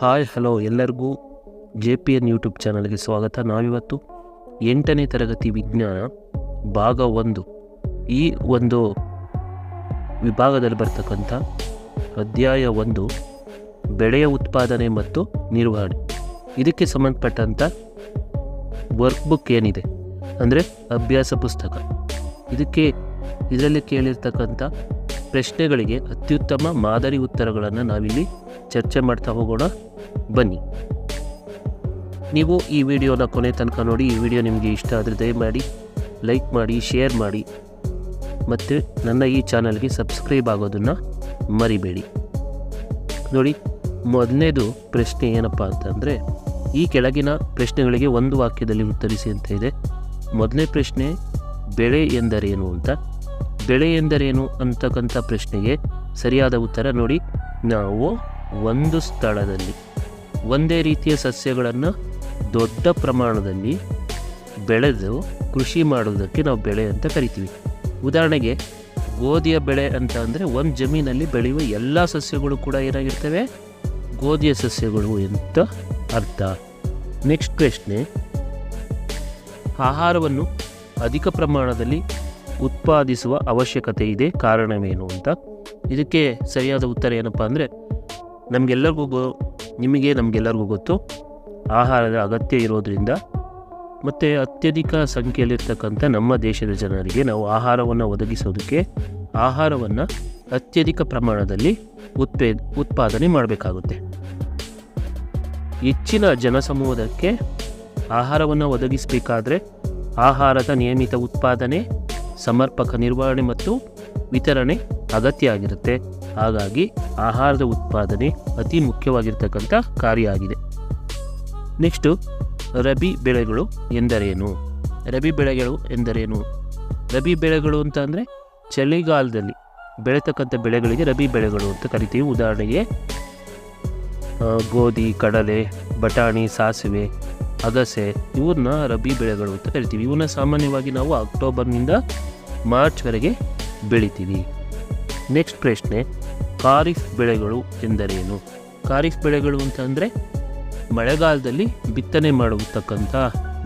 Hi, hello ಎಲ್ಲರಿಗೂ J P N YouTube ಚಾನಲ್ಗೆ ಸ್ವಾಗತ. ನಾವಿವತ್ತು ಎಂಟನೇ ತರಗತಿ ವಿಜ್ಞಾನ ಭಾಗ ಒಂದು. ಈ ಒಂದು ವಿಭಾಗದಲ್ಲಿ ಬರ್ತಕ್ಕಂಥ ಅಧ್ಯಾಯ ಒಂದು, ಬೆಳೆಯ ಉತ್ಪಾದನೆ ಮತ್ತು ನಿರ್ವಹಣೆ. ಇದಕ್ಕೆ ಸಂಬಂಧಪಟ್ಟಂಥ ವರ್ಕ್ ಬುಕ್ ಏನಿದೆ? ಅಂದರೆ ಅಭ್ಯಾಸ ಪುಸ್ತಕ. ಇದಕ್ಕೆ, ಇದರಲ್ಲಿ ಕೇಳಿರ್ತಕ್ಕಂಥ ಪ್ರಶ್ನೆಗಳಿಗೆ ಅತ್ಯುತ್ತಮ ಮಾದರಿ ಉತ್ತರಗಳನ್ನು ನಾವಿಲ್ಲಿ ಚರ್ಚೆ ಮಾಡ್ತಾ ಹೋಗೋಣ ಬನ್ನಿ. ನೀವು ಈ ವಿಡಿಯೋನ ಕೊನೆ ತನಕ ನೋಡಿ, ಈ ವಿಡಿಯೋ ನಿಮಗೆ ಇಷ್ಟ ಆದರೆ ದಯಮಾಡಿ ಲೈಕ್ ಮಾಡಿ, ಶೇರ್ ಮಾಡಿ. ಮತ್ತು ನನ್ನ ಈ ಚಾನಲ್ಗೆ ಸಬ್ಸ್ಕ್ರೈಬ್ ಆಗೋದನ್ನು ಮರಿಬೇಡಿ. ನೋಡಿ ಮೊದಲನೇದು ಪ್ರಶ್ನೆ ಏನಪ್ಪ ಅಂತಂದರೆ, ಈ ಕೆಳಗಿನ ಪ್ರಶ್ನೆಗಳಿಗೆ ಒಂದು ವಾಕ್ಯದಲ್ಲಿ ಉತ್ತರಿಸಿ ಅಂತ ಇದೆ. ಮೊದಲನೇ ಪ್ರಶ್ನೆ, ಬೆಳೆ ಎಂದರೇನು ಅಂತ. ಬೆಳೆ ಎಂದರೇನು ಅಂತಕ್ಕಂಥ ಪ್ರಶ್ನೆಗೆ ಸರಿಯಾದ ಉತ್ತರ ನೋಡಿ. ನಾವು ಒಂದು ಸ್ಥಳದಲ್ಲಿ ಒಂದೇ ರೀತಿಯ ಸಸ್ಯಗಳನ್ನು ದೊಡ್ಡ ಪ್ರಮಾಣದಲ್ಲಿ ಬೆಳೆದು ಕೃಷಿ ಮಾಡೋದಕ್ಕೆ ನಾವು ಬೆಳೆ ಅಂತ ಕರಿತೀವಿ. ಉದಾಹರಣೆಗೆ ಗೋಧಿಯ ಬೆಳೆ ಅಂತ ಅಂದರೆ ಒಂದು ಜಮೀನಲ್ಲಿ ಬೆಳೆಯುವ ಎಲ್ಲ ಸಸ್ಯಗಳು ಕೂಡ ಏನಾಗಿರ್ತವೆ? ಗೋಧಿಯ ಸಸ್ಯಗಳು ಅಂತ ಅರ್ಥ. ನೆಕ್ಸ್ಟ್ ಪ್ರಶ್ನೆ. ಆಹಾರವನ್ನು ಅಧಿಕ ಪ್ರಮಾಣದಲ್ಲಿ ಉತ್ಪಾದಿಸುವ ಅವಶ್ಯಕತೆ ಇದೆ ಕಾರಣವೇನು ಅಂತ? ಇದಕ್ಕೆ ಸರಿಯಾದ ಉತ್ತರ ಏನಪ್ಪ ಅಂದರೆ ನಮಗೆಲ್ಲರಿಗೂ ಗೊ ನಿಮಗೆ ನಮಗೆಲ್ಲರಿಗೂ ಗೊತ್ತು. ಆಹಾರದ ಅಗತ್ಯ ಇರೋದರಿಂದ ಮತ್ತು ಅತ್ಯಧಿಕ ಸಂಖ್ಯೆಯಲ್ಲಿರ್ತಕ್ಕಂಥ ನಮ್ಮ ದೇಶದ ಜನರಿಗೆ ನಾವು ಆಹಾರವನ್ನು ಒದಗಿಸೋದಕ್ಕೆ ಆಹಾರವನ್ನು ಅತ್ಯಧಿಕ ಪ್ರಮಾಣದಲ್ಲಿ ಉತ್ಪೇ ಉತ್ಪಾದನೆ ಮಾಡಬೇಕಾಗುತ್ತೆ. ಹೆಚ್ಚಿನ ಜನಸಮೂಹದಕ್ಕೆ ಆಹಾರವನ್ನು ಒದಗಿಸಬೇಕಾದ್ರೆ ಆಹಾರದ ನಿಯಮಿತ ಉತ್ಪಾದನೆ, ಸಮರ್ಪಕ ನಿರ್ವಹಣೆ ಮತ್ತು ವಿತರಣೆ ಅಗತ್ಯ ಆಗಿರುತ್ತೆ. ಹಾಗಾಗಿ ಆಹಾರದ ಉತ್ಪಾದನೆ ಅತಿ ಮುಖ್ಯವಾಗಿರ್ತಕ್ಕಂಥ ಕಾರ್ಯ ಆಗಿದೆ. ನೆಕ್ಸ್ಟು, ರಬಿ ಬೆಳೆಗಳು ಎಂದರೇನು? ರಬಿ ಬೆಳೆಗಳು ಎಂದರೇನು? ರಬಿ ಬೆಳೆಗಳು ಅಂತ ಅಂದರೆ ಚಳಿಗಾಲದಲ್ಲಿ ಬೆಳೆತಕ್ಕಂಥ ಬೆಳೆಗಳಿಗೆ ರಬಿ ಬೆಳೆಗಳು ಅಂತ ಕರಿತೀವಿ. ಉದಾಹರಣೆಗೆ ಗೋಧಿ, ಕಡಲೆ, ಬಟಾಣಿ, ಸಾಸಿವೆ, ಅಗಸೆ ಇವನ್ನ ರಬಿ ಬೆಳೆಗಳು ಅಂತ ಕರಿತೀವಿ. ಇವನ್ನ ಸಾಮಾನ್ಯವಾಗಿ ನಾವು ಅಕ್ಟೋಬರ್ನಿಂದ ಮಾರ್ಚ್ವರೆಗೆ ಬೆಳಿತೀವಿ. ನೆಕ್ಸ್ಟ್ ಪ್ರಶ್ನೆ ಖಾರಿಫ್ ಬೆಳೆಗಳು ಎಂದರೇನು? ಖಾರಿಫ್ ಬೆಳೆಗಳು ಅಂತಂದರೆ ಮಳೆಗಾಲದಲ್ಲಿ ಬಿತ್ತನೆ ಮಾಡತಕ್ಕಂಥ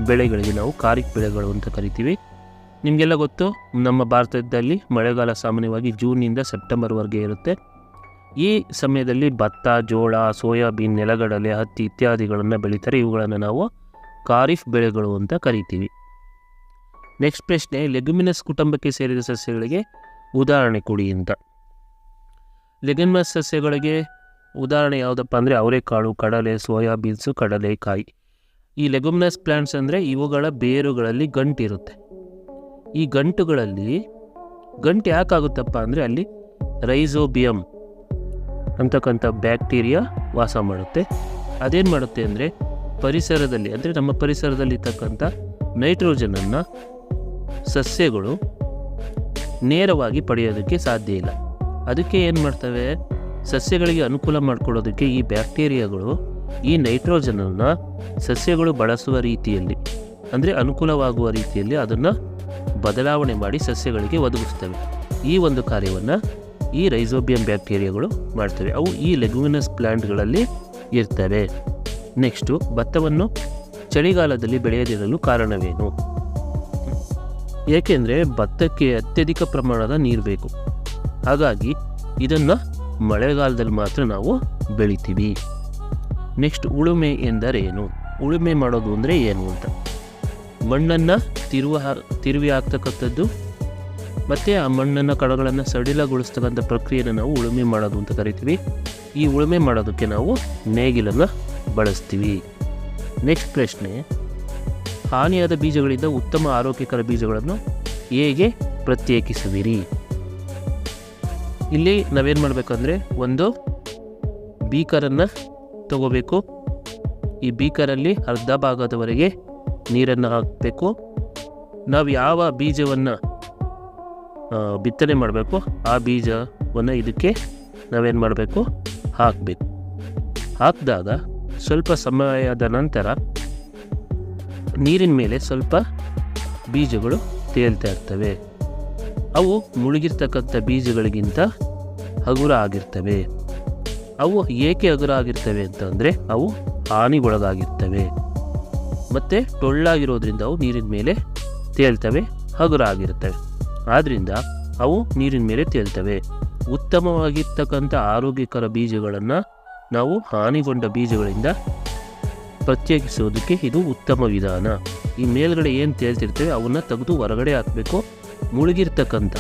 ಬೆಳೆಗಳಿಗೆ ನಾವು ಖಾರಿಫ್ ಬೆಳೆಗಳು ಅಂತ ಕರಿತೀವಿ. ನಿಮಗೆಲ್ಲ ಗೊತ್ತು, ನಮ್ಮ ಭಾರತದಲ್ಲಿ ಮಳೆಗಾಲ ಸಾಮಾನ್ಯವಾಗಿ ಜೂನ್ನಿಂದ ಸೆಪ್ಟೆಂಬರ್ವರೆಗೆ ಇರುತ್ತೆ. ಈ ಸಮಯದಲ್ಲಿ ಭತ್ತ, ಜೋಳ, ಸೋಯಾಬೀನ್, ನೆಲಗಡಲೆ, ಹತ್ತಿ ಇತ್ಯಾದಿಗಳನ್ನು ಬೆಳೀತಾರೆ. ಇವುಗಳನ್ನು ನಾವು ಖಾರಿಫ್ ಬೆಳೆಗಳು ಅಂತ ಕರಿತೀವಿ. ನೆಕ್ಸ್ಟ್ ಪ್ರಶ್ನೆ, ಲೆಗುಮಿನಸ್ ಕುಟುಂಬಕ್ಕೆ ಸೇರಿದ ಸಸ್ಯಗಳಿಗೆ ಉದಾಹರಣೆ ಕೊಡಿ ಅಂತ. ಲೆಗ್ಯುಮಿನಸ್ ಸಸ್ಯಗಳಿಗೆ ಉದಾಹರಣೆ ಯಾವುದಪ್ಪ ಅಂದರೆ ಅವರೆಕಾಳು ಕಡಲೆ ಸೋಯಾಬೀನ್ಸು ಕಡಲೆಕಾಯಿ ಈ ಲೆಗುಮ್ನಸ್ ಪ್ಲ್ಯಾಂಟ್ಸ್ ಅಂದರೆ ಇವುಗಳ ಬೇರುಗಳಲ್ಲಿ ಗಂಟಿರುತ್ತೆ ಈ ಗಂಟುಗಳಲ್ಲಿ ಗಂಟು ಯಾಕಾಗುತ್ತಪ್ಪ ಅಂದರೆ ಅಲ್ಲಿ ರೈಸೋಬಿಯಂ ಅಂತಕ್ಕಂಥ ಬ್ಯಾಕ್ಟೀರಿಯಾ ವಾಸ ಮಾಡುತ್ತೆ. ಅದೇನು ಮಾಡುತ್ತೆ ಅಂದರೆ ಪರಿಸರದಲ್ಲಿ ಅಂದರೆ ನಮ್ಮ ಪರಿಸರದಲ್ಲಿರ್ತಕ್ಕಂಥ ನೈಟ್ರೋಜನನ್ನು ಸಸ್ಯಗಳು ನೇರವಾಗಿ ಪಡೆಯೋದಕ್ಕೆ ಸಾಧ್ಯ ಇಲ್ಲ. ಅದಕ್ಕೆ ಏನು ಮಾಡ್ತವೆ? ಸಸ್ಯಗಳಿಗೆ ಅನುಕೂಲ ಮಾಡಿಕೊಳ್ಳೋದಕ್ಕೆ ಈ ಬ್ಯಾಕ್ಟೀರಿಯಾಗಳು, ಈ ನೈಟ್ರೋಜನನ್ನು ಸಸ್ಯಗಳು ಬಳಸುವ ರೀತಿಯಲ್ಲಿ, ಅಂದರೆ ಅನುಕೂಲವಾಗುವ ರೀತಿಯಲ್ಲಿ ಅದನ್ನು ಬದಲಾವಣೆ ಮಾಡಿ ಸಸ್ಯಗಳಿಗೆ ಒದಗಿಸ್ತವೆ. ಈ ಒಂದು ಕಾರ್ಯವನ್ನು ಈ ರೈಸೋಬಿಯಂ ಬ್ಯಾಕ್ಟೀರಿಯಾಗಳು ಮಾಡ್ತವೆ. ಅವು ಈ ಲೆಗ್ಯುಮಿನಸ್ ಪ್ಲ್ಯಾಂಟ್ಗಳಲ್ಲಿ ಇರ್ತವೆ. ನೆಕ್ಸ್ಟು, ಭತ್ತವನ್ನು ಚಳಿಗಾಲದಲ್ಲಿ ಬೆಳೆಯದಿರಲು ಕಾರಣವೇನು? ಏಕೆಂದರೆ ಭತ್ತಕ್ಕೆ ಅತ್ಯಧಿಕ ಪ್ರಮಾಣದ ನೀರು ಬೇಕು. ಹಾಗಾಗಿ ಇದನ್ನು ಮಳೆಗಾಲದಲ್ಲಿ ಮಾತ್ರ ನಾವು ಬೆಳಿತೀವಿ. ನೆಕ್ಸ್ಟ್ ಉಳುಮೆ ಎಂದರೇನು? ಉಳುಮೆ ಮಾಡೋದು ಅಂದರೆ ಏನು ಅಂತ. ಮಣ್ಣನ್ನು ತಿರುವ ತಿರುವಿ ಹಾಕ್ತಕ್ಕಂಥದ್ದು ಮತ್ತು ಆ ಮಣ್ಣನ್ನು ಕಡಗಳನ್ನು ಸಡಿಲಗೊಳಿಸ್ತಕ್ಕಂಥ ಪ್ರಕ್ರಿಯೆಯನ್ನು ನಾವು ಉಳುಮೆ ಮಾಡೋದು ಅಂತ ಕರಿತೀವಿ. ಈ ಉಳುಮೆ ಮಾಡೋದಕ್ಕೆ ನಾವು ನೇಗಿಲನ್ನು ಬಳಸ್ತೀವಿ. ನೆಕ್ಸ್ಟ್ ಪ್ರಶ್ನೆ. ಹಾನಿಯಾದ ಬೀಜಗಳಿಂದ ಉತ್ತಮ ಆರೋಗ್ಯಕರ ಬೀಜಗಳನ್ನು ಹೇಗೆ ಪ್ರತ್ಯೇಕಿಸುವಿರಿ? ಇಲ್ಲಿ ನಾವೇನು ಮಾಡಬೇಕಂದ್ರೆ ಒಂದು ಬೀಕರನ್ನು ತಗೋಬೇಕು. ಈ ಬೀಕರಲ್ಲಿ ಅರ್ಧ ಭಾಗದವರೆಗೆ ನೀರನ್ನು ಹಾಕಬೇಕು. ನಾವು ಯಾವ ಬೀಜವನ್ನು ಬಿತ್ತನೆ ಮಾಡಬೇಕು, ಆ ಬೀಜವನ್ನು ಇದಕ್ಕೆ ನಾವೇನು ಮಾಡಬೇಕು? ಹಾಕಬೇಕು. ಹಾಕಿದಾಗ ಸ್ವಲ್ಪ ಸಮಯದ ನಂತರ ನೀರಿನ ಮೇಲೆ ಸ್ವಲ್ಪ ಬೀಜಗಳು ತೇಲ್ತಾ ಇರ್ತವೆ. ಅವು ಮುಳುಗಿರ್ತಕ್ಕಂಥ ಬೀಜಗಳಿಗಿಂತ ಹಗುರ ಆಗಿರ್ತವೆ ಅವು ಏಕೆ ಹಗುರ ಆಗಿರ್ತವೆ ಅಂತಂದರೆ ಅವು ಹಾನಿಗೊಳಗಾಗಿರ್ತವೆ. ಮತ್ತು ಟೊಳ್ಳಾಗಿರೋದ್ರಿಂದ ಅವು ನೀರಿನ ಮೇಲೆ ತೇಲ್ತವೆ, ಹಗುರಾಗಿರ್ತವೆ. ಆದ್ದರಿಂದ ಅವು ನೀರಿನ ಮೇಲೆ ತೇಲ್ತವೆ. ಉತ್ತಮವಾಗಿರ್ತಕ್ಕಂಥ ಆರೋಗ್ಯಕರ ಬೀಜಗಳನ್ನು ನಾವು ಹಾನಿಗೊಂಡ ಬೀಜಗಳಿಂದ ಪ್ರತ್ಯೇಕಿಸೋದಕ್ಕೆ ಇದು ಉತ್ತಮ ವಿಧಾನ. ಈ ಮೇಲ್ಗಡೆ ಏನು ತೇಲ್ತಿರ್ತವೆ, ಅವನ್ನು ತೆಗೆದು ಹೊರಗಡೆ ಹಾಕಬೇಕು. ಮುಳುಗಿರ್ತಕ್ಕಂಥ,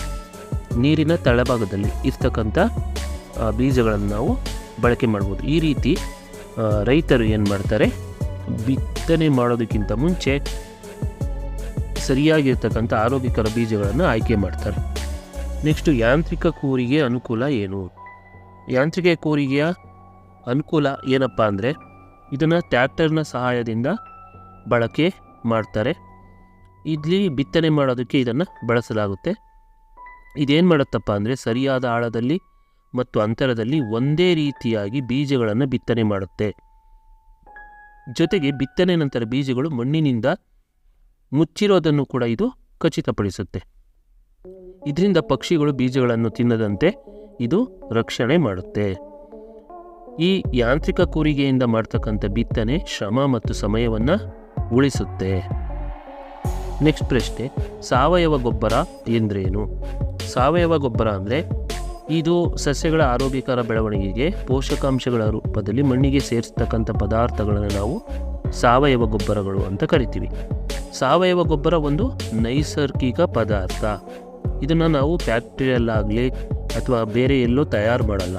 ನೀರಿನ ತಳಭಾಗದಲ್ಲಿ ಇರ್ತಕ್ಕಂಥ ಬೀಜಗಳನ್ನು ನಾವು ಬಳಕೆ ಮಾಡ್ಬೋದು. ಈ ರೀತಿ ರೈತರು ಏನು ಮಾಡ್ತಾರೆ? ಬಿತ್ತನೆ ಮಾಡೋದಕ್ಕಿಂತ ಮುಂಚೆ ಸರಿಯಾಗಿರ್ತಕ್ಕಂಥ ಆರೋಗ್ಯಕರ ಬೀಜಗಳನ್ನು ಆಯ್ಕೆ ಮಾಡ್ತಾರೆ. ನೆಕ್ಸ್ಟು ಯಾಂತ್ರಿಕ ಕೂರಿಗೆ ಅನುಕೂಲ ಏನು? ಯಾಂತ್ರಿಕ ಕೂರಿಗೆಯ ಅನುಕೂಲ ಏನಪ್ಪ ಅಂದರೆ, ಇದನ್ನು ಟ್ಯಾಕ್ಟರ್ನ ಸಹಾಯದಿಂದ ಬಳಕೆ ಮಾಡ್ತಾರೆ. ಇಲ್ಲಿ ಬಿತ್ತನೆ ಮಾಡೋದಕ್ಕೆ ಇದನ್ನು ಬಳಸಲಾಗುತ್ತೆ. ಇದೇನು ಮಾಡುತ್ತಪ್ಪ ಅಂದರೆ ಸರಿಯಾದ ಆಳದಲ್ಲಿ ಮತ್ತು ಅಂತರದಲ್ಲಿ ಒಂದೇ ರೀತಿಯಾಗಿ ಬೀಜಗಳನ್ನು ಬಿತ್ತನೆ ಮಾಡುತ್ತೆ. ಜೊತೆಗೆ ಬಿತ್ತನೆ ನಂತರ ಬೀಜಗಳು ಮಣ್ಣಿನಿಂದ ಮುಚ್ಚಿರೋದನ್ನು ಕೂಡ ಇದು ಖಚಿತಪಡಿಸುತ್ತೆ. ಇದರಿಂದ ಪಕ್ಷಿಗಳು ಬೀಜಗಳನ್ನು ತಿನ್ನದಂತೆ ಇದು ರಕ್ಷಣೆ ಮಾಡುತ್ತೆ. ಈ ಯಾಂತ್ರಿಕ ಕೂರಿಗೆಯಿಂದ ಮಾಡ್ತಕ್ಕಂಥ ಬಿತ್ತನೆ ಶ್ರಮ ಮತ್ತು ಸಮಯವನ್ನು ಉಳಿಸುತ್ತೆ. ನೆಕ್ಸ್ಟ್ ಪ್ರಶ್ನೆ, ಸಾವಯವ ಗೊಬ್ಬರ ಎಂದ್ರೇನು? ಸಾವಯವ ಗೊಬ್ಬರ ಅಂದರೆ ಇದು ಸಸ್ಯಗಳ ಆರೋಗ್ಯಕರ ಬೆಳವಣಿಗೆಗೆ ಪೋಷಕಾಂಶಗಳ ರೂಪದಲ್ಲಿ ಮಣ್ಣಿಗೆ ಸೇರಿಸ್ತಕ್ಕಂಥ ಪದಾರ್ಥಗಳನ್ನು ನಾವು ಸಾವಯವ ಗೊಬ್ಬರಗಳು ಅಂತ ಕರಿತೀವಿ. ಸಾವಯವ ಗೊಬ್ಬರ ಒಂದು ನೈಸರ್ಗಿಕ ಪದಾರ್ಥ. ಇದನ್ನು ನಾವು ಫ್ಯಾಕ್ಟ್ರಿಯಲ್ಲಾಗಲಿ ಅಥವಾ ಬೇರೆ ಎಲ್ಲೋ ತಯಾರು ಮಾಡಲ್ಲ.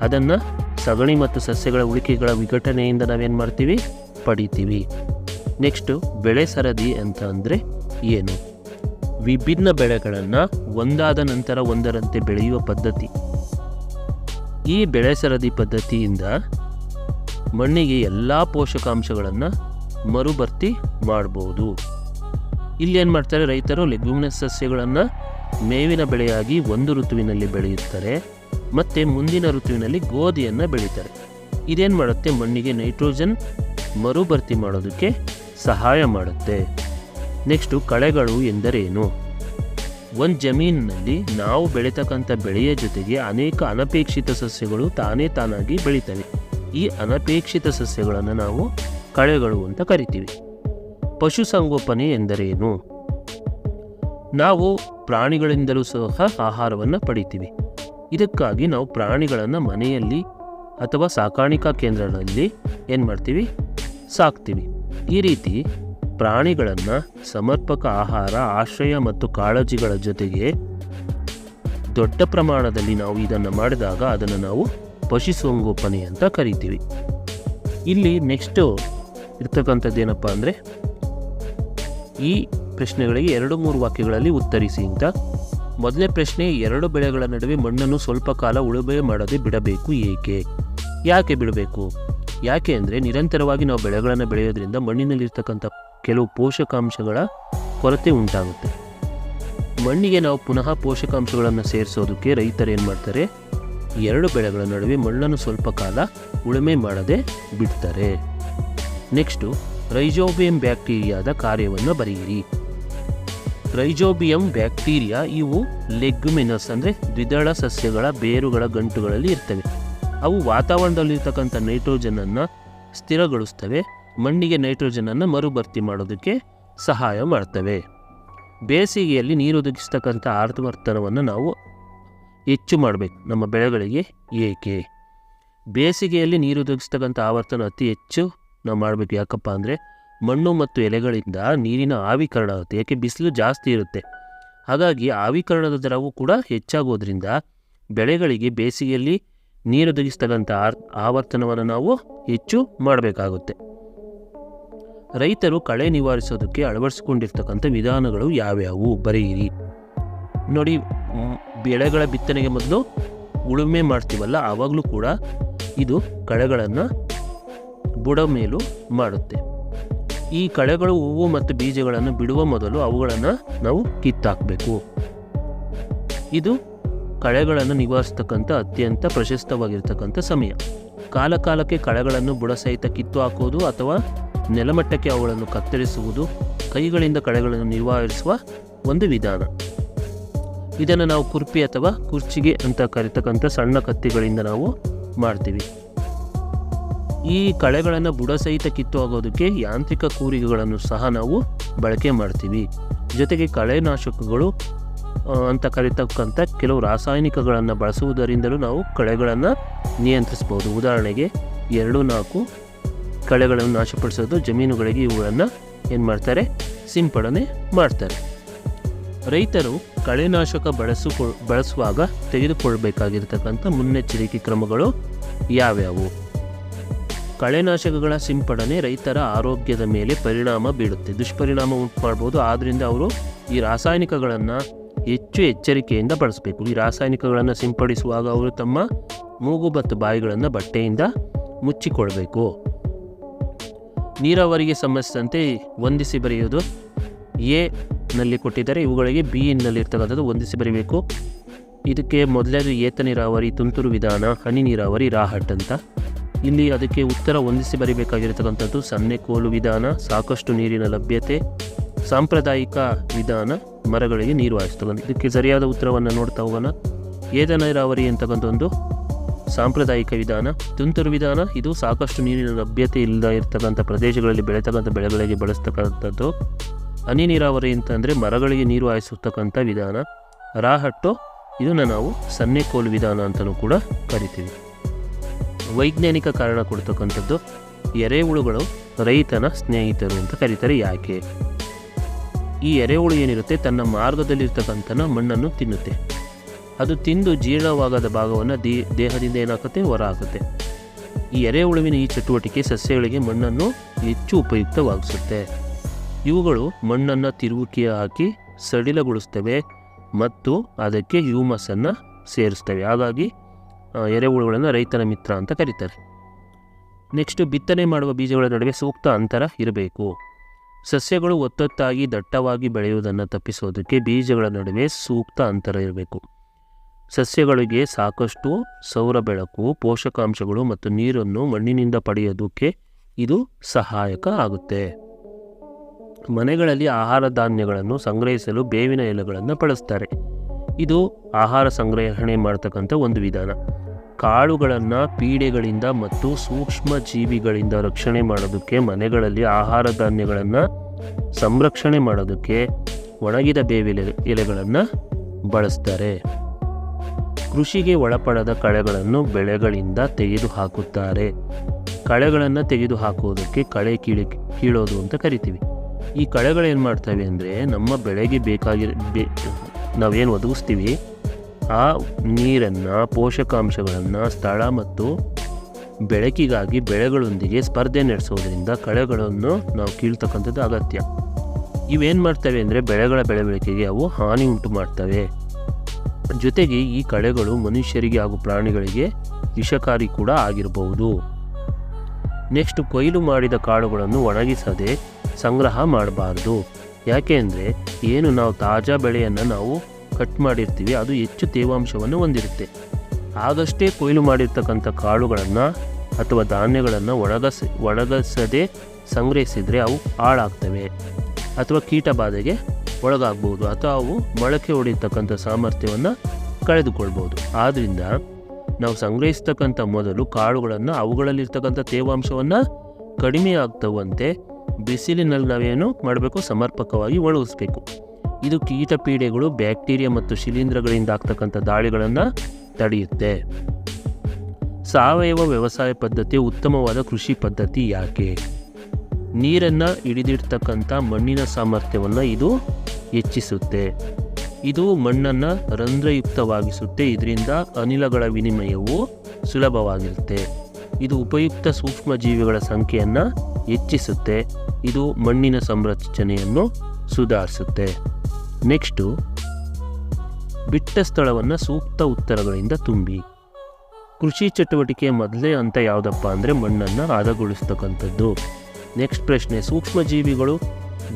ಅದನ್ನು ಸಗಣಿ ಮತ್ತು ಸಸ್ಯಗಳ ಉಳಿಕೆಗಳ ವಿಘಟನೆಯಿಂದ ನಾವೇನು ಮಾಡ್ತೀವಿ? ಪಡಿತೀವಿ. ನೆಕ್ಸ್ಟು ಬೆಳೆ ಸರದಿ ಅಂತ ಅಂದರೆ ಏನು? ವಿಭಿನ್ನ ಬೆಳೆಗಳನ್ನು ಒಂದಾದ ನಂತರ ಒಂದರಂತೆ ಬೆಳೆಯುವ ಪದ್ಧತಿ. ಈ ಬೆಳೆ ಸರದಿ ಪದ್ಧತಿಯಿಂದ ಮಣ್ಣಿಗೆ ಎಲ್ಲ ಪೋಷಕಾಂಶಗಳನ್ನು ಮರುಭರ್ತಿ ಮಾಡ್ಬೋದು. ಇಲ್ಲಿ ಏನು ಮಾಡ್ತಾರೆ ರೈತರು? ಲೆಗ್ಯೂಮಿನಸ್ ಸಸ್ಯಗಳನ್ನು ಮೇವಿನ ಬೆಳೆಯಾಗಿ ಒಂದು ಋತುವಿನಲ್ಲಿ ಬೆಳೆಯುತ್ತಾರೆ, ಮತ್ತು ಮುಂದಿನ ಋತುವಿನಲ್ಲಿ ಗೋಧಿಯನ್ನು ಬೆಳೀತಾರೆ. ಇದೇನು ಮಾಡುತ್ತೆ? ಮಣ್ಣಿಗೆ ನೈಟ್ರೋಜನ್ ಮರುಭರ್ತಿ ಮಾಡೋದಕ್ಕೆ ಸಹಾಯ ಮಾಡುತ್ತೆ. ನೆಕ್ಸ್ಟು ಕಳೆಗಳು ಎಂದರೇನು? ಒಂದು ಜಮೀನಿನಲ್ಲಿ ನಾವು ಬೆಳೀತಕ್ಕಂಥ ಬೆಳೆಯ ಜೊತೆಗೆ ಅನೇಕ ಅನಪೇಕ್ಷಿತ ಸಸ್ಯಗಳು ತಾನೇ ತಾನಾಗಿ ಬೆಳೀತವೆ. ಈ ಅನಪೇಕ್ಷಿತ ಸಸ್ಯಗಳನ್ನು ನಾವು ಕಳೆಗಳು ಅಂತ ಕರಿತೀವಿ. ಪಶುಸಂಗೋಪನೆ ಎಂದರೇನು? ನಾವು ಪ್ರಾಣಿಗಳಿಂದಲೂ ಸಹ ಆಹಾರವನ್ನು ಪಡಿತೀವಿ. ಇದಕ್ಕಾಗಿ ನಾವು ಪ್ರಾಣಿಗಳನ್ನು ಮನೆಯಲ್ಲಿ ಅಥವಾ ಸಾಕಾಣಿಕಾ ಕೇಂದ್ರಗಳಲ್ಲಿ ಏನು ಮಾಡ್ತೀವಿ ಸಾಕ್ತೀವಿ ಈ ರೀತಿ ಪ್ರಾಣಿಗಳನ್ನು ಸಮರ್ಪಕ ಆಹಾರ, ಆಶ್ರಯ ಮತ್ತು ಕಾಳಜಿಗಳ ಜೊತೆಗೆ ದೊಡ್ಡ ಪ್ರಮಾಣದಲ್ಲಿ ನಾವು ಇದನ್ನು ಮಾಡಿದಾಗ ಅದನ್ನು ನಾವು ಪಶುಸಂಗೋಪನೆ ಅಂತ ಕರಿತೀವಿ. ಇಲ್ಲಿ ನೆಕ್ಸ್ಟು ಇರ್ತಕ್ಕಂಥದ್ದು ಏನಪ್ಪ ಅಂದರೆ ಈ ಪ್ರಶ್ನೆಗಳಿಗೆ ಎರಡು ಮೂರು ವಾಕ್ಯಗಳಲ್ಲಿ ಉತ್ತರಿಸಿ ಅಂತ. ಮೊದಲನೇ ಪ್ರಶ್ನೆ, ಎರಡು ಬೆಳೆಗಳ ನಡುವೆ ಮಣ್ಣನ್ನು ಸ್ವಲ್ಪ ಕಾಲ ಉಳುಮೆ ಮಾಡದೆ ಬಿಡಬೇಕು ಏಕೆ? ಯಾಕೆ ಬಿಡಬೇಕು? ಯಾಕೆ ಅಂದರೆ ನಿರಂತರವಾಗಿ ನಾವು ಬೆಳೆಗಳನ್ನು ಬೆಳೆಯೋದ್ರಿಂದ ಮಣ್ಣಿನಲ್ಲಿರ್ತಕ್ಕಂಥ ಕೆಲವು ಪೋಷಕಾಂಶಗಳ ಕೊರತೆ ಉಂಟಾಗುತ್ತೆ. ಮಣ್ಣಿಗೆ ನಾವು ಪುನಃ ಪೋಷಕಾಂಶಗಳನ್ನು ಸೇರಿಸೋದಕ್ಕೆ ರೈತರು ಏನು ಮಾಡ್ತಾರೆ? ಎರಡು ಬೆಳೆಗಳ ನಡುವೆ ಮಣ್ಣನ್ನು ಸ್ವಲ್ಪ ಕಾಲ ಉಳುಮೆ ಮಾಡದೆ ಬಿಡ್ತಾರೆ. ನೆಕ್ಸ್ಟು ರೈಜೋಬಿಯಂ ಬ್ಯಾಕ್ಟೀರಿಯಾದ ಕಾರ್ಯವನ್ನು ಬರೆಯಿರಿ. ರೈಜೋಬಿಯಂ ಬ್ಯಾಕ್ಟೀರಿಯಾ ಇವು ಲೆಗ್ಮಿನಸ್ ಅಂದರೆ ದ್ವಿದಳ ಸಸ್ಯಗಳ ಬೇರುಗಳ ಗಂಟುಗಳಲ್ಲಿ ಇರ್ತವೆ. ಅವು ವಾತಾವರಣದಲ್ಲಿರ್ತಕ್ಕಂಥ ನೈಟ್ರೋಜನನ್ನು ಸ್ಥಿರಗೊಳಿಸ್ತವೆ, ಮಣ್ಣಿಗೆ ನೈಟ್ರೋಜನನ್ನು ಮರುಭರ್ತಿ ಮಾಡೋದಕ್ಕೆ ಸಹಾಯ ಮಾಡ್ತವೆ. ಬೇಸಿಗೆಯಲ್ಲಿ ನೀರು ಒದಗಿಸ್ತಕ್ಕಂಥ ಆರ್ಥವರ್ತನವನ್ನು ನಾವು ಹೆಚ್ಚು ಮಾಡಬೇಕು ನಮ್ಮ ಬೆಳೆಗಳಿಗೆ ಏಕೆ? ಬೇಸಿಗೆಯಲ್ಲಿ ನೀರು ಒದಗಿಸ್ತಕ್ಕಂಥ ಆವರ್ತನ ಅತಿ ಹೆಚ್ಚು ನಾವು ಮಾಡಬೇಕು ಯಾಕಪ್ಪ ಅಂದರೆ ಮಣ್ಣು ಮತ್ತು ಎಲೆಗಳಿಂದ ನೀರಿನ ಆವಿಕರಣ ಆಗುತ್ತೆ, ಯಾಕೆ ಬಿಸಿಲು ಜಾಸ್ತಿ ಇರುತ್ತೆ. ಹಾಗಾಗಿ ಆವಿಕರಣದ ದರವು ಕೂಡ ಹೆಚ್ಚಾಗೋದ್ರಿಂದ ಬೆಳೆಗಳಿಗೆ ಬೇಸಿಗೆಯಲ್ಲಿ ನೀರು ಒದಗಿಸ್ತಕ್ಕಂಥ ಆರ್ ಆವರ್ತನವನ್ನು ನಾವು ಹೆಚ್ಚು ಮಾಡಬೇಕಾಗುತ್ತೆ. ರೈತರು ಕಳೆ ನಿವಾರಿಸೋದಕ್ಕೆ ಅಳವಡಿಸಿಕೊಂಡಿರ್ತಕ್ಕಂಥ ವಿಧಾನಗಳು ಯಾವ್ಯಾವು ಬರೆಯಿರಿ. ನೋಡಿ ಬೆಳೆಗಳ ಬಿತ್ತನೆಗೆ ಮೊದಲು ಉಳುಮೆ ಮಾಡ್ತೀವಲ್ಲ, ಆವಾಗಲೂ ಕೂಡ ಇದು ಕಳೆಗಳನ್ನು ಬುಡ ಮೇಲೂ ಮಾಡುತ್ತೆ. ಈ ಕಳೆಗಳು, ಹೂವು ಮತ್ತು ಬೀಜಗಳನ್ನು ಬಿಡುವ ಮೊದಲು ಅವುಗಳನ್ನು ನಾವು ಕಿತ್ತಾಕಬೇಕು. ಇದು ಕಳೆಗಳನ್ನು ನಿವಾರಿಸ್ತಕ್ಕಂಥ ಅತ್ಯಂತ ಪ್ರಶಸ್ತವಾಗಿರ್ತಕ್ಕಂಥ ಸಮಯ. ಕಾಲಕಾಲಕ್ಕೆ ಕಳೆಗಳನ್ನು ಬುಡ ಸಹಿತ ಕಿತ್ತು ಹಾಕುವುದು ಅಥವಾ ನೆಲಮಟ್ಟಕ್ಕೆ ಅವುಗಳನ್ನು ಕತ್ತರಿಸುವುದು ಕೈಗಳಿಂದ ಕಳೆಗಳನ್ನು ನಿವಾರಿಸುವ ಒಂದು ವಿಧಾನ. ಇದನ್ನು ನಾವು ಕುರ್ಪಿ ಅಥವಾ ಕುರ್ಚಿಗೆ ಅಂತ ಕರಿತಕ್ಕಂಥ ಸಣ್ಣ ಕತ್ತಿಗಳಿಂದ ನಾವು ಮಾಡ್ತೀವಿ. ಈ ಕಳೆಗಳನ್ನು ಬುಡ ಸಹಿತ ಕಿತ್ತು ಆಗೋದಕ್ಕೆ ಯಾಂತ್ರಿಕ ಕೂರಿಗೆಗಳನ್ನು ಸಹ ನಾವು ಬಳಕೆ ಮಾಡ್ತೀವಿ. ಜೊತೆಗೆ ಕಳೆನಾಶಕಗಳು ಅಂತ ಕರೀತಕ್ಕಂಥ ಕೆಲವು ರಾಸಾಯನಿಕಗಳನ್ನು ಬಳಸುವುದರಿಂದಲೂ ನಾವು ಕಳೆಗಳನ್ನು ನಿಯಂತ್ರಿಸ್ಬೋದು. ಉದಾಹರಣೆಗೆ ಎರಡು, ನಾಲ್ಕು ಕಳೆಗಳನ್ನು ನಾಶಪಡಿಸೋದು, ಜಮೀನುಗಳಿಗೆ ಇವುಗಳನ್ನು ಏನು ಮಾಡ್ತಾರೆ? ಸಿಂಪಡಣೆ ಮಾಡ್ತಾರೆ. ರೈತರು ಕಳೆನಾಶಕ ಬಳಸಿಕೊ ಬಳಸುವಾಗ ತೆಗೆದುಕೊಳ್ಬೇಕಾಗಿರ್ತಕ್ಕಂಥ ಮುನ್ನೆಚ್ಚರಿಕೆ ಕ್ರಮಗಳು ಯಾವ್ಯಾವು? ಕಳೆನಾಶಕಗಳ ಸಿಂಪಡಣೆ ರೈತರ ಆರೋಗ್ಯದ ಮೇಲೆ ಪರಿಣಾಮ ಬೀಳುತ್ತೆ. ದುಷ್ಪರಿಣಾಮ ಉಂಟು ಮಾಡ್ಬೋದು. ಆದ್ದರಿಂದ ಅವರು ಈ ರಾಸಾಯನಿಕಗಳನ್ನು ಹೆಚ್ಚು ಎಚ್ಚರಿಕೆಯಿಂದ ಬಳಸಬೇಕು. ಈ ರಾಸಾಯನಿಕಗಳನ್ನು ಸಿಂಪಡಿಸುವಾಗ ಅವರು ತಮ್ಮ ಮೂಗು ಮತ್ತು ಬಾಯಿಗಳನ್ನು ಬಟ್ಟೆಯಿಂದ ಮುಚ್ಚಿಕೊಳ್ಬೇಕು. ನೀರಾವರಿಗೆ ಸಂಬಂಧಿಸಿದಂತೆ ಹೊಂದಿಸಿ ಬರೆಯುವುದು ಎ ನಲ್ಲಿ ಕೊಟ್ಟಿದ್ದಾರೆ ಇವುಗಳಿಗೆ ಬಿ ನಲ್ಲಿರ್ತಕ್ಕಂಥದ್ದು ಹೊಂದಿಸಿ ಬರೀಬೇಕು. ಇದಕ್ಕೆ ಮೊದಲೇದು ಏತ ನೀರಾವರಿ, ತುಂತುರು ವಿಧಾನ, ಹನಿ ನೀರಾವರಿ, ರಾಹಟ್ ಅಂತ. ಇಲ್ಲಿ ಅದಕ್ಕೆ ಉತ್ತರ ಹೊಂದಿಸಿ ಬರೀಬೇಕಾಗಿರ್ತಕ್ಕಂಥದ್ದು ಸನ್ನೆ ಕೋಲು ವಿಧಾನ, ಸಾಕಷ್ಟು ನೀರಿನ ಲಭ್ಯತೆ, ಸಾಂಪ್ರದಾಯಿಕ ವಿಧಾನ ಮರಗಳಿಗೆ ನೀರು ಹಾಯಿಸ್ತಕ್ಕಂಥ ಇದಕ್ಕೆ ಸರಿಯಾದ ಉತ್ತರವನ್ನು ನೋಡ್ತಾ ಹೋಗೋಣ. ಏತ ನೀರಾವರಿ ಅಂತಕ್ಕಂಥ ಒಂದು ಸಾಂಪ್ರದಾಯಿಕ ವಿಧಾನ. ತುಂತುರು ವಿಧಾನ, ಇದು ಸಾಕಷ್ಟು ನೀರಿನ ಲಭ್ಯತೆ ಇಲ್ಲದ ಇರ್ತಕ್ಕಂಥ ಪ್ರದೇಶಗಳಲ್ಲಿ ಬೆಳೆತಕ್ಕಂಥ ಬೆಳೆಗಳಿಗೆ ಬಳಸ್ತಕ್ಕಂಥದ್ದು. ಹನಿ ನೀರಾವರಿ ಅಂತಂದರೆ ಮರಗಳಿಗೆ ನೀರು ಹಾಯಿಸತಕ್ಕಂಥ ವಿಧಾನ. ರಾಹಟ್ಟು, ಇದನ್ನು ನಾವು ಸನ್ನೆಕೋಲು ವಿಧಾನ ಅಂತಲೂ ಕೂಡ ಕರಿತೀವಿ. ವೈಜ್ಞಾನಿಕ ಕಾರಣ ಕೊಡ್ತಕ್ಕಂಥದ್ದು ಎರೆಹುಳುಗಳು ರೈತನ ಸ್ನೇಹಿತರು ಅಂತ ಕರೀತಾರೆ ಯಾಕೆ? ಈ ಎರೆಹುಳು ಏನಿರುತ್ತೆ, ತನ್ನ ಮಾರ್ಗದಲ್ಲಿರ್ತಕ್ಕಂಥ ಮಣ್ಣನ್ನು ತಿನ್ನುತ್ತೆ. ಅದು ತಿಂದು ಜೀರ್ಣವಾಗದ ಭಾಗವನ್ನು ದೇ, ದೇಹದಿಂದ ಏನಾಗುತ್ತೆ ಹೊರ ಹಾಕುತ್ತೆ ಈ ಎರೆಹುಳುವಿನ ಈ ಚಟುವಟಿಕೆ ಸಸ್ಯಗಳಿಗೆ ಮಣ್ಣನ್ನು ಹೆಚ್ಚು ಉಪಯುಕ್ತವಾಗಿಸುತ್ತೆ. ಇವುಗಳು ಮಣ್ಣನ್ನು ತಿರುವಿಕೆ ಹಾಕಿ ಸಡಿಲಗೊಳಿಸ್ತವೆ ಮತ್ತು ಅದಕ್ಕೆ ಹ್ಯೂಮಸನ್ನು ಸೇರಿಸ್ತವೆ. ಹಾಗಾಗಿ ಎರೆಹುಳುಗಳನ್ನು ರೈತನ ಮಿತ್ರ ಅಂತ ಕರೀತಾರೆ. ನೆಕ್ಸ್ಟ್ ಬಿತ್ತನೆ ಮಾಡುವ ಬೀಜಗಳ ನಡುವೆ ಸೂಕ್ತ ಅಂತರ ಇರಬೇಕು. ಸಸ್ಯಗಳು ಒತ್ತೊತ್ತಾಗಿ ದಟ್ಟವಾಗಿ ಬೆಳೆಯುವುದನ್ನು ತಪ್ಪಿಸೋದಕ್ಕೆ ಬೀಜಗಳ ನಡುವೆ ಸೂಕ್ತ ಅಂತರ ಇರಬೇಕು. ಸಸ್ಯಗಳಿಗೆ ಸಾಕಷ್ಟು ಸೌರ ಬೆಳಕು, ಪೋಷಕಾಂಶಗಳು ಮತ್ತು ನೀರನ್ನು ಮಣ್ಣಿನಿಂದ ಪಡೆಯೋದಕ್ಕೆ ಇದು ಸಹಾಯಕ ಆಗುತ್ತೆ. ಮನೆಗಳಲ್ಲಿ ಆಹಾರ ಧಾನ್ಯಗಳನ್ನು ಸಂಗ್ರಹಿಸಲು ಬೇವಿನ ಎಲೆಗಳನ್ನು ಬಳಸ್ತಾರೆ. ಇದು ಆಹಾರ ಸಂಗ್ರಹಣೆ ಮಾಡ್ತಕ್ಕಂಥ ಒಂದು ವಿಧಾನ. ಕಾಳುಗಳನ್ನು ಪೀಡೆಗಳಿಂದ ಮತ್ತು ಸೂಕ್ಷ್ಮ ಜೀವಿಗಳಿಂದ ರಕ್ಷಣೆ ಮಾಡೋದಕ್ಕೆ, ಮನೆಗಳಲ್ಲಿ ಆಹಾರ ಧಾನ್ಯಗಳನ್ನು ಸಂರಕ್ಷಣೆ ಮಾಡೋದಕ್ಕೆ ಒಣಗಿದ ಬೇವಿಲೆ ಎಲೆಗಳನ್ನು ಬಳಸ್ತಾರೆ. ಕೃಷಿಗೆ ಒಳಪಡದ ಕಳೆಗಳನ್ನು ಬೆಳೆಗಳಿಂದ ತೆಗೆದು ಹಾಕುತ್ತಾರೆ ಕಳೆಗಳನ್ನು ತೆಗೆದುಹಾಕುವುದಕ್ಕೆ ಕಳೆ ಕೀಳಿ ಕೀಳೋದು ಅಂತ ಕರಿತೀವಿ. ಈ ಕಳೆಗಳು ಏನು ಮಾಡ್ತವೆ ಅಂದರೆ ನಮ್ಮ ಬೆಳೆಗೆ ಬೇಕಾಗಿರೋ ಬೇ ನಾವೇನು ಒದಗಿಸ್ತೀವಿ? ಆ ನೀರನ್ನು, ಪೋಷಕಾಂಶಗಳನ್ನು, ಸ್ಥಳ ಮತ್ತು ಬೆಳಕಿಗಾಗಿ ಬೆಳೆಗಳೊಂದಿಗೆ ಸ್ಪರ್ಧೆ ನಡೆಸೋದ್ರಿಂದ ಕಳೆಗಳನ್ನು ನಾವು ಕೀಳ್ತಕ್ಕಂಥದ್ದು ಅಗತ್ಯ. ಇವೇನು ಮಾಡ್ತವೆ ಅಂದರೆ ಬೆಳೆಗಳ ಬೆಳವಣಿಗೆಗೆ ಅವು ಹಾನಿ ಉಂಟು ಮಾಡ್ತವೆ. ಜೊತೆಗೆ ಈ ಕಳೆಗಳು ಮನುಷ್ಯರಿಗೆ ಹಾಗೂ ಪ್ರಾಣಿಗಳಿಗೆ ವಿಷಕಾರಿ ಕೂಡ ಆಗಿರಬಹುದು. ನೆಕ್ಸ್ಟ್ ಕೊಯ್ಲು ಮಾಡಿದ ಕಾಳುಗಳನ್ನು ಒಣಗಿಸದೆ ಸಂಗ್ರಹ ಮಾಡಬಾರ್ದು. ಯಾಕೆ ಅಂದರೆ ಏನು ನಾವು ತಾಜಾ ಬೆಳೆಯನ್ನು ನಾವು ಕಟ್ ಮಾಡಿರ್ತೀವಿ, ಅದು ಹೆಚ್ಚು ತೇವಾಂಶವನ್ನು ಹೊಂದಿರುತ್ತೆ. ಆಗಷ್ಟೇ ಕೊಯ್ಲು ಮಾಡಿರ್ತಕ್ಕಂಥ ಕಾಳುಗಳನ್ನು ಅಥವಾ ಧಾನ್ಯಗಳನ್ನು ಒಣಗಸ, ಒಣಗಿಸದೆ ಸಂಗ್ರಹಿಸಿದರೆ ಅವು ಹಾಳಾಗ್ತವೆ. ಅಥವಾ ಕೀಟ ಬಾಧೆಗೆ ಒಳಗಾಗ್ಬೋದು, ಅಥವಾ ಅವು ಮೊಳಕೆ ಹೊಡೆಯತಕ್ಕಂಥ ಸಾಮರ್ಥ್ಯವನ್ನು ಕಳೆದುಕೊಳ್ಬೋದು. ಆದ್ದರಿಂದ ನಾವು ಸಂಗ್ರಹಿಸ್ತಕ್ಕಂಥ ಮೊದಲು ಕಾಳುಗಳನ್ನು ಅವುಗಳಲ್ಲಿರ್ತಕ್ಕಂಥ ತೇವಾಂಶವನ್ನು ಕಡಿಮೆ ಆಗ್ತವಂತೆ ಬಿಸಿಲಿನಲ್ಲಿ ನಾವೇನು ಮಾಡಬೇಕು? ಸಮರ್ಪಕವಾಗಿ ಒಣಗಿಸ್ಬೇಕು. ಇದು ಕೀಟ ಪೀಡೆಗಳು ಬ್ಯಾಕ್ಟೀರಿಯಾ ಮತ್ತು ಶಿಲೀಂಧ್ರಗಳಿಂದ ಆಗ್ತಕ್ಕಂಥ ದಾಳಿಗಳನ್ನು ತಡೆಯುತ್ತೆ. ಸಾವಯವ ವ್ಯವಸಾಯ ಪದ್ಧತಿ ಉತ್ತಮವಾದ ಕೃಷಿ ಪದ್ಧತಿ ಯಾಕೆ? ನೀರನ್ನು ಹಿಡಿದಿಡ್ತಕ್ಕಂಥ ಮಣ್ಣಿನ ಸಾಮರ್ಥ್ಯವನ್ನು ಇದು ಹೆಚ್ಚಿಸುತ್ತೆ. ಇದು ಮಣ್ಣನ್ನು ರಂಧ್ರಯುಕ್ತವಾಗಿಸುತ್ತೆ, ಇದರಿಂದ ಅನಿಲಗಳ ವಿನಿಮಯವು ಸುಲಭವಾಗಿರುತ್ತೆ. ಇದು ಉಪಯುಕ್ತ ಸೂಕ್ಷ್ಮ ಜೀವಿಗಳ ಸಂಖ್ಯೆಯನ್ನು ಹೆಚ್ಚಿಸುತ್ತೆ. ಇದು ಮಣ್ಣಿನ ಸಂರಚನೆಯನ್ನು ಸುಧಾರಿಸುತ್ತೆ. ನೆಕ್ಸ್ಟು ಬಿಟ್ಟ ಸ್ಥಳವನ್ನು ಸೂಕ್ತ ಉತ್ತರಗಳಿಂದ ತುಂಬಿ. ಕೃಷಿ ಚಟುವಟಿಕೆ ಮೊದಲೇ ಅಂತ ಯಾವುದಪ್ಪ ಅಂದರೆ ಮಣ್ಣನ್ನು ಹದಗೊಳಿಸ್ತಕ್ಕಂಥದ್ದು ನೆಕ್ಸ್ಟ್ ಪ್ರಶ್ನೆ ಸೂಕ್ಷ್ಮ ಜೀವಿಗಳು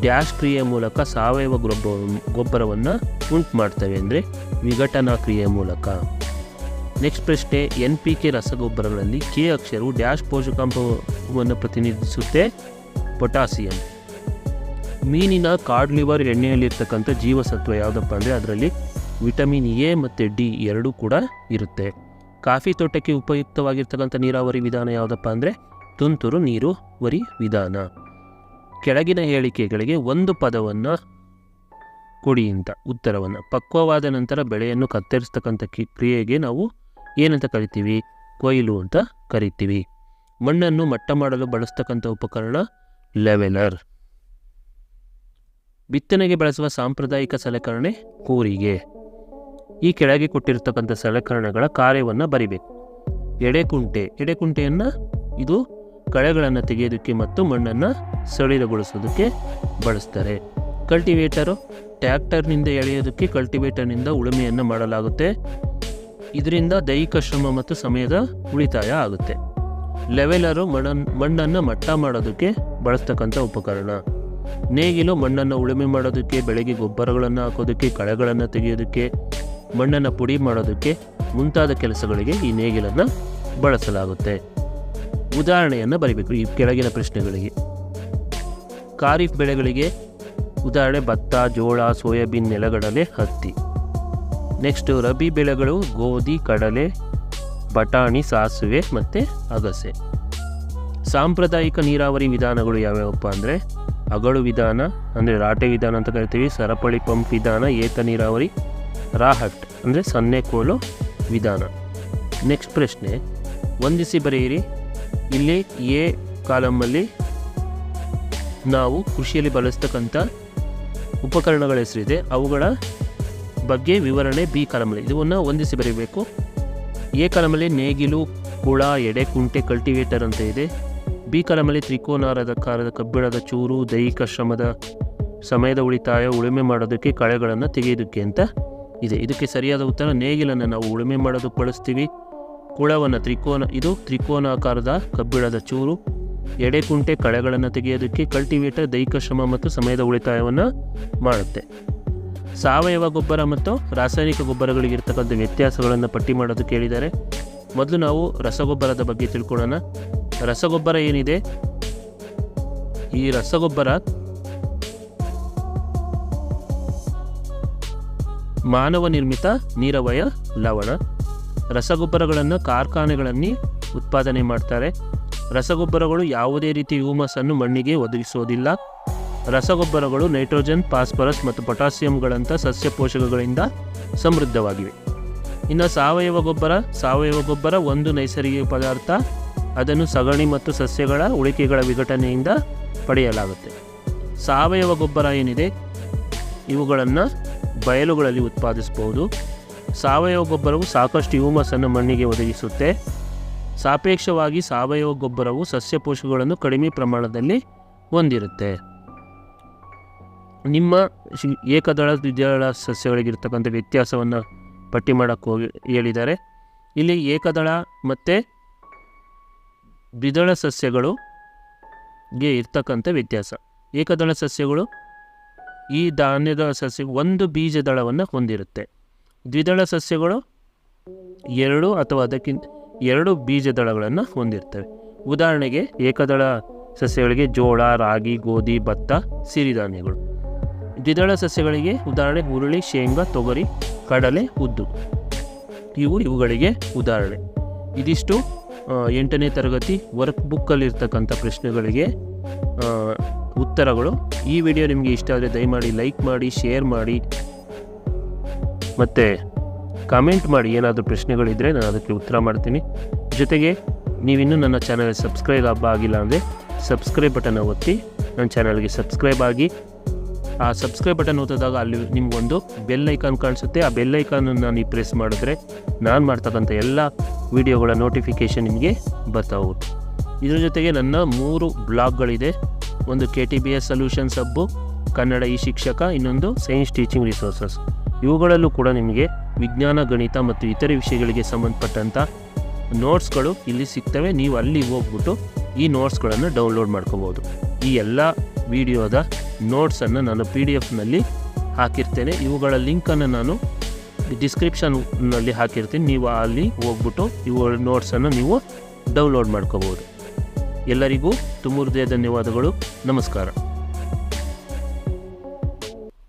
ಡ್ಯಾಶ್ ಕ್ರಿಯೆ ಮೂಲಕ ಸಾವಯವ ಗೊಬ್ಬ ಗೊಬ್ಬರವನ್ನು ಉಂಟು ಮಾಡ್ತವೆ ಅಂದರೆ ವಿಘಟನಾ ಕ್ರಿಯೆ ಮೂಲಕ. ನೆಕ್ಸ್ಟ್ ಪ್ರಶ್ನೆ, ಎನ್ ಪಿ ಕೆ ರಸಗೊಬ್ಬರಗಳಲ್ಲಿ ಕೆ ಅಕ್ಷರವು ಡ್ಯಾಶ್ ಪೋಷಕಾಂಶವನ್ನು ಪ್ರತಿನಿಧಿಸುತ್ತೆ, ಪೊಟ್ಯಾಸಿಯಂ. ಮೀನಿನ ಕಾರ್ಡ್ ಲಿವರ್ ಎಣ್ಣೆಯಲ್ಲಿರ್ತಕ್ಕಂಥ ಜೀವಸತ್ವ ಯಾವುದಪ್ಪ ಅಂದರೆ ಅದರಲ್ಲಿ ವಿಟಮಿನ್ ಎ ಮತ್ತು ಡಿ ಎರಡೂ ಕೂಡ ಇರುತ್ತೆ. ಕಾಫಿ ತೋಟಕ್ಕೆ ಉಪಯುಕ್ತವಾಗಿರ್ತಕ್ಕಂಥ ನೀರಾವರಿ ವಿಧಾನ ಯಾವುದಪ್ಪ ಅಂದರೆ ತುಂತುರು ನೀರುವರಿ ವಿಧಾನ. ಕೆಳಗಿನ ಹೇಳಿಕೆಗಳಿಗೆ ಒಂದು ಪದವನ್ನು ಕೊಡಿ ಅಂತ ಉತ್ತರವನ್ನು. ಪಕ್ವವಾದ ನಂತರ ಬೆಳೆಯನ್ನು ಕತ್ತರಿಸ್ತಕ್ಕಂಥ ಕ್ರಿಯೆಗೆ ನಾವು ಏನಂತ ಕರಿತೀವಿ? ಕೊಯ್ಲು ಅಂತ ಕರಿತೀವಿ. ಮಣ್ಣನ್ನು ಮಟ್ಟ ಮಾಡಲು ಬಳಸ್ತಕ್ಕಂಥ ಉಪಕರಣ ಲೆವೆಲರ್ ಬಿತ್ತನೆಗೆ ಬಳಸುವ ಸಾಂಪ್ರದಾಯಿಕ ಸಲಕರಣೆ ಕೂರಿಗೆ. ಈ ಕೆಳಗೆ ಕೊಟ್ಟಿರ್ತಕ್ಕಂಥ ಸಲಕರಣೆಗಳ ಕಾರ್ಯವನ್ನು ಬರಿಬೇಕು. ಎಡೆಕುಂಟೆ ಎಡೆಕುಂಟೆಯನ್ನು ಇದು ಕಳೆಗಳನ್ನು ತೆಗೆಯೋದಕ್ಕೆ ಮತ್ತು ಮಣ್ಣನ್ನು ಸಡಿಲಗೊಳಿಸೋದಕ್ಕೆ ಬಳಸ್ತಾರೆ. ಕಲ್ಟಿವೇಟರು ಟ್ಯಾಕ್ಟರ್ನಿಂದ ಎಳೆಯೋದಕ್ಕೆ ಕಲ್ಟಿವೇಟರ್ನಿಂದ ಉಳುಮೆಯನ್ನು ಮಾಡಲಾಗುತ್ತೆ. ಇದರಿಂದ ದೈಹಿಕ ಶ್ರಮ ಮತ್ತು ಸಮಯದ ಉಳಿತಾಯ ಆಗುತ್ತೆ. ಲೆವೆಲರು ಮಣ್ಣನ್ನು ಮಣ್ಣನ್ನು ಮಟ್ಟ ಮಾಡೋದಕ್ಕೆ ಬಳಸ್ತಕ್ಕಂಥ ಉಪಕರಣ. ನೇಗಿಲು ಮಣ್ಣನ್ನು ಉಳುಮೆ ಮಾಡೋದಕ್ಕೆ, ಬೆಳೆಗೆ ಗೊಬ್ಬರಗಳನ್ನು ಹಾಕೋದಕ್ಕೆ, ಕಳೆಗಳನ್ನು ತೆಗೆಯೋದಕ್ಕೆ, ಮಣ್ಣನ್ನು ಪುಡಿ ಮಾಡೋದಕ್ಕೆ ಮುಂತಾದ ಕೆಲಸಗಳಿಗೆ ಈ ನೇಗಿಲನ್ನು ಬಳಸಲಾಗುತ್ತೆ. ಉದಾಹರಣೆಯನ್ನು ಬರೀಬೇಕು ಈ ಕೆಳಗಿನ ಪ್ರಶ್ನೆಗಳಿಗೆ. ಖಾರಿಫ್ ಬೆಳೆಗಳಿಗೆ ಉದಾಹರಣೆ, ಭತ್ತ, ಜೋಳ, ಸೋಯಾಬೀನ್ ನೆಲಗಡಲೆ, ಹತ್ತಿ. ನೆಕ್ಸ್ಟು ರಬಿ ಬೆಳೆಗಳು ಗೋಧಿ, ಕಡಲೆ, ಬಟಾಣಿ, ಸಾಸಿವೆ ಮತ್ತು ಅಗಸೆ. ಸಾಂಪ್ರದಾಯಿಕ ನೀರಾವರಿ ವಿಧಾನಗಳು ಯಾವ್ಯಾವಪ್ಪ ಅಂದರೆ ಅಗಳು ವಿಧಾನ, ಅಂದರೆ ರಾಟೆ ವಿಧಾನ ಅಂತ ಕರಿತೀವಿ, ಸರಪಳಿ ಪಂಪ್ ವಿಧಾನ, ಏತ ನೀರಾವರಿ ರಾಹಟ್ ಅಂದರೆ ಸನ್ನೆ ಕೋಲು ವಿಧಾನ. ನೆಕ್ಸ್ಟ್ ಪ್ರಶ್ನೆ ಒಂದಿಸಿ ಬರೆಯಿರಿ. ಇಲ್ಲಿ ಎ ಕಾಲಮಲ್ಲಿ ನಾವು ಕೃಷಿಯಲ್ಲಿ ಬಳಸ್ತಕ್ಕಂಥ ಉಪಕರಣಗಳ ಹೆಸರಿದೆ. ಅವುಗಳ ಬಗ್ಗೆ ವಿವರಣೆ ಬಿ ಕಾಲಮಲ್ಲಿ ಇದನ್ನು ಹೊಂದಿಸಿ ಬರೀಬೇಕು. ಎ ಕಾಲಮಲ್ಲಿ ನೇಗಿಲು ಕುಳ ಎಡೆ, ಕುಂಟೆ, ಕಲ್ಟಿವೇಟರ್ ಅಂತ ಇದೆ. ಬಿ ಕಾಲಮಲ್ಲಿ ತ್ರಿಕೋನಾರದಕಾರದ ಕಬ್ಬಿಣದ ಚೂರು, ದೈಹಿಕ ಶ್ರಮದ ಸಮಯದ ಉಳಿತಾಯ, ಉಳುಮೆ ಮಾಡೋದಕ್ಕೆ ಕಳೆಗಳನ್ನು ತೆಗೆಯೋದಕ್ಕೆ ಅಂತ ಇದೆ. ಇದಕ್ಕೆ ಸರಿಯಾದ ಉತ್ತರ, ನೇಗಿಲನ್ನು ನಾವು ಉಳುಮೆ ಮಾಡೋದಕ್ಕೆ ಬಳಸ್ತೀವಿ. ಕುಳವನ್ನು ತ್ರಿಕೋನ, ಇದು ತ್ರಿಕೋನಾಕಾರದ ಕಬ್ಬಿಣದ ಚೂರು. ಎಡೆಕುಂಟೆ ಕಳೆಗಳನ್ನು ತೆಗೆಯೋದಕ್ಕೆ ಕಲ್ಟಿವೇಟರ್ ದೈಹಿಕ ಶ್ರಮ ಮತ್ತು ಸಮಯದ ಉಳಿತಾಯವನ್ನು ಮಾಡುತ್ತೆ. ಸಾವಯವ ಗೊಬ್ಬರ ಮತ್ತು ರಾಸಾಯನಿಕ ಗೊಬ್ಬರಗಳಿಗಿರ್ತಕ್ಕಂಥ ವ್ಯತ್ಯಾಸಗಳನ್ನು ಪಟ್ಟಿ ಮಾಡೋದು ಹೇಳಿದ್ದಾರೆ ಮೊದಲು ನಾವು ರಸಗೊಬ್ಬರದ ಬಗ್ಗೆ ತಿಳ್ಕೊಳ್ಳೋಣ. ರಸಗೊಬ್ಬರ ಏನಿದೆ? ಈ ರಸಗೊಬ್ಬರ ಮಾನವ ನಿರ್ಮಿತ ನೀರವಯ ಲವಣ. ರಸಗೊಬ್ಬರಗಳನ್ನು ಕಾರ್ಖಾನೆಗಳಲ್ಲಿ ಉತ್ಪಾದನೆ ಮಾಡ್ತಾರೆ. ರಸಗೊಬ್ಬರಗಳು ಯಾವುದೇ ರೀತಿ ಹ್ಯೂಮಸನ್ನು ಮಣ್ಣಿಗೆ ಒದಗಿಸೋದಿಲ್ಲ. ರಸಗೊಬ್ಬರಗಳು ನೈಟ್ರೋಜನ್, ಫಾಸ್ಫರಸ್ ಮತ್ತು ಪೊಟ್ಯಾಸಿಯಂಗಳಂಥ ಸಸ್ಯ ಪೋಷಕಗಳಿಂದ ಸಮೃದ್ಧವಾಗಿವೆ. ಇನ್ನು ಸಾವಯವ ಗೊಬ್ಬರ ಸಾವಯವ ಗೊಬ್ಬರ ಒಂದು ನೈಸರ್ಗಿಕ ಪದಾರ್ಥ. ಅದನ್ನು ಸಗಣಿ ಮತ್ತು ಸಸ್ಯಗಳ ಉಳಿಕೆಗಳ ವಿಘಟನೆಯಿಂದ ಪಡೆಯಲಾಗುತ್ತೆ. ಸಾವಯವ ಗೊಬ್ಬರ ಏನಿದೆ? ಇವುಗಳನ್ನು ಬಯಲುಗಳಲ್ಲಿ ಉತ್ಪಾದಿಸಬಹುದು ಸಾವಯವ ಗೊಬ್ಬರವು ಸಾಕಷ್ಟು ಹ್ಯೂಮಸನ್ನು ಮಣ್ಣಿಗೆ ಒದಗಿಸುತ್ತೆ. ಸಾಪೇಕ್ಷವಾಗಿ ಸಾವಯವ ಗೊಬ್ಬರವು ಸಸ್ಯ ಪೋಷಕಗಳನ್ನು ಕಡಿಮೆ ಪ್ರಮಾಣದಲ್ಲಿ ಹೊಂದಿರುತ್ತೆ. ನಿಮ್ಮ ಏಕದಳ ದ್ವಿದಳ ಸಸ್ಯಗಳಿಗಿರ್ತಕ್ಕಂಥ ವ್ಯತ್ಯಾಸವನ್ನು ಪಟ್ಟಿ ಮಾಡೋಕ್ಕೆ ಹೋಗಿ ಹೇಳಿದ್ದಾರೆ. ಇಲ್ಲಿ ಏಕದಳ ಮತ್ತು ದ್ವಿದಳ ಸಸ್ಯಗಳು ಗೆ ಇರ್ತಕ್ಕಂಥ ವ್ಯತ್ಯಾಸ. ಏಕದಳ ಸಸ್ಯಗಳು ಈ ಧಾನ್ಯದ ಸಸ್ಯ ಒಂದು ಬೀಜದಳವನ್ನು ಹೊಂದಿರುತ್ತೆ. ದ್ವಿದಳ ಸಸ್ಯಗಳು ಎರಡು ಅಥವಾ ಅದಕ್ಕಿಂತ ಎರಡು ಬೀಜದಳಗಳನ್ನು ಹೊಂದಿರ್ತವೆ. ಉದಾಹರಣೆಗೆ ಏಕದಳ ಸಸ್ಯಗಳಿಗೆ ಜೋಳ, ರಾಗಿ, ಗೋಧಿ, ಭತ್ತ, ಸಿರಿಧಾನ್ಯಗಳು. ದ್ವಿದಳ ಸಸ್ಯಗಳಿಗೆ ಉದಾಹರಣೆ, ಹುರುಳಿ, ಶೇಂಗಾ, ತೊಗರಿ, ಕಡಲೆ, ಉದ್ದು. ಇವು ಇವುಗಳಿಗೆ ಉದಾಹರಣೆ. ಇದಿಷ್ಟು ಎಂಟನೇ ತರಗತಿ ವರ್ಕ್ ಬುಕ್ಕಲ್ಲಿರ್ತಕ್ಕಂಥ ಪ್ರಶ್ನೆಗಳಿಗೆ ಉತ್ತರಗಳು. ಈ ವಿಡಿಯೋ ನಿಮಗೆ ಇಷ್ಟ ಆದರೆ ದಯಮಾಡಿ ಲೈಕ್ ಮಾಡಿ, ಶೇರ್ ಮಾಡಿ. ಮತ್ತು ಕಾಮೆಂಟ್ ಮಾಡಿ ಏನಾದರೂ ಪ್ರಶ್ನೆಗಳಿದ್ದರೆ ನಾನು ಅದಕ್ಕೆ ಉತ್ತರ ಮಾಡ್ತೀನಿ. ಜೊತೆಗೆ ನೀವಿನ್ನು ನನ್ನ ಚಾನಲ್ ಸಬ್ಸ್ಕ್ರೈಬ್ ಆಗಿಲ್ಲ ಅಂದರೆ ಸಬ್ಸ್ಕ್ರೈಬ್ ಬಟನ್ ಒತ್ತಿ. ನನ್ನ ಚಾನಲ್ಗೆ ಸಬ್ಸ್ಕ್ರೈಬ್ ಆಗಿ. ಆ ಸಬ್ಸ್ಕ್ರೈಬ್ ಬಟನ್ ಓದಿದಾಗ ಅಲ್ಲಿ ನಿಮಗೊಂದು ಬೆಲ್ ಐಕಾನ್ ಕಾಣಿಸುತ್ತೆ. ಆ ಬೆಲ್ ಐಕಾನನ್ನು ನೀವು ಪ್ರೆಸ್ ಮಾಡಿದ್ರೆ ನಾನು ಮಾಡ್ತಕ್ಕಂಥ ಎಲ್ಲ ವಿಡಿಯೋಗಳ ನೋಟಿಫಿಕೇಷನ್ ನಿಮಗೆ ಬರ್ತಾ ಹೋಗುತ್ತೆ ಇದ್ರ ಜೊತೆಗೆ ನನ್ನ ಮೂರು ಬ್ಲಾಗ್ಗಳಿದೆ. ಒಂದು K T B S solutions hub Kannada ಈ ಶಿಕ್ಷಕ ಇನ್ನೊಂದು ಸೈನ್ಸ್ ಟೀಚಿಂಗ್ ರಿಸೋರ್ಸಸ್ ಇವುಗಳಲ್ಲೂ ಕೂಡ ನಿಮಗೆ ವಿಜ್ಞಾನ, ಗಣಿತ ಮತ್ತು ಇತರೆ ವಿಷಯಗಳಿಗೆ ಸಂಬಂಧಪಟ್ಟಂಥ ನೋಟ್ಸ್ಗಳು ಇಲ್ಲಿ ಸಿಗ್ತವೆ. ನೀವು ಅಲ್ಲಿ ಹೋಗ್ಬಿಟ್ಟು ಈ ನೋಟ್ಸ್ಗಳನ್ನು ಡೌನ್ಲೋಡ್ ಮಾಡ್ಕೋಬೋದು. ಈ ಎಲ್ಲ ವಿಡಿಯೋದ ನೋಟ್ಸನ್ನು ನಾನು ಪಿ ಡಿ ಎಫ್ನಲ್ಲಿ ಹಾಕಿರ್ತೇನೆ. ಇವುಗಳ ಲಿಂಕನ್ನು ನಾನು ಡಿಸ್ಕ್ರಿಪ್ಷನ್ನಲ್ಲಿ ಹಾಕಿರ್ತೀನಿ. ನೀವು ಅಲ್ಲಿ ಹೋಗ್ಬಿಟ್ಟು ಇವುಗಳ ನೋಟ್ಸನ್ನು ನೀವು ಡೌನ್ಲೋಡ್ ಮಾಡ್ಕೋಬೋದು. ಎಲ್ಲರಿಗೂ ತುಂಬ ಹೃದಯ ಧನ್ಯವಾದಗಳು. ನಮಸ್ಕಾರ.